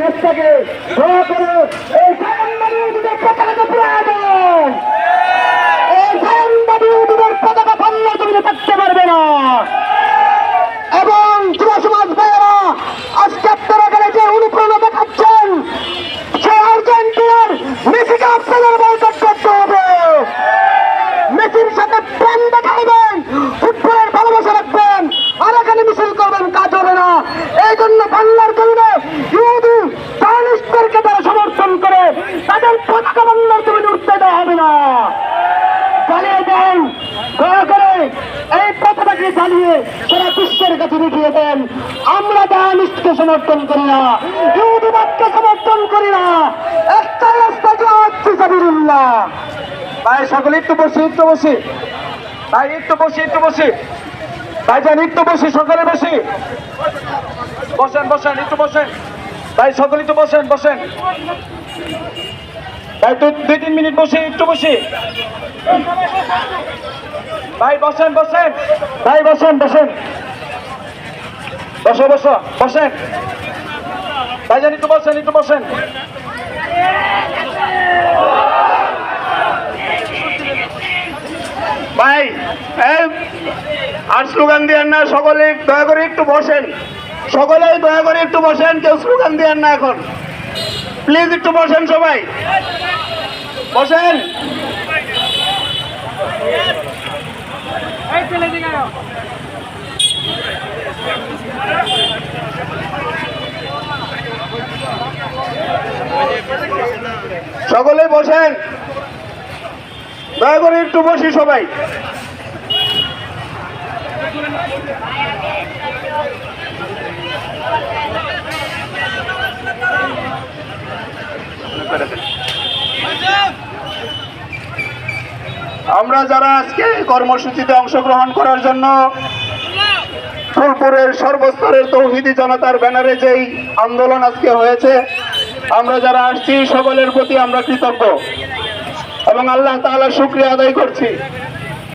নেতাকে দয়া করে এই সাংবাদিকদের পতাকাকে প্রয়োজন এই পতাকা বাংলার জমিনে উঠতে দেওয়া হবে না। জ্বালিয়ে দেন দয়া করে এই পতাকাকে জ্বালিয়ে সারা বিশ্বের কাছে দেখিয়ে দেন। আমরা জার্নালিস্টকে সমর্থন করি না ইহুদিবাদকে সমর্থন করি না একটা রাস্তা হচ্ছে সাবিরুল্লাহ। ভাই, সকলে একটু বসে একটু বসে। ভাই, একটু বসে একটু বসে। ভাইজান একটু বসে, সকালে বসে। বসেন বসেন, একটু বসেন। ভাই, সকলে একটু বসেন বসেন। ভাই দুই, তিন মিনিট বসে, একটু বসে। ভাই, বসেন বসেন। ভাই, বসেন বসেন। বসো বসো, বসেন। ভাইজান, একটু বসেন একটু বসেন। ভাই আর স্লোগান দিয়েন না সকলে দয়া করে একটু বসেন। সকলেই দয়া করে একটু বসেন, কেউ স্লোগান দিয়েন না এখন। প্লিজ একটু বসেন সবাই। বসেন। সকলে বসেন। দয়া করে একটু বসি সবাই। আমরা যারা আজকে কর্মসূচিতে অংশগ্রহণ করার জন্য ফুলপুরের সর্বস্তরের তৌহিদি জনতার ব্যানারে যেই আন্দোলন আজকে হয়েছে, আমরা যারা আসছি সকলের প্রতি আমরা কৃতজ্ঞ এবং আল্লাহ তাআলা শুক্রিয়া আদায় করছি।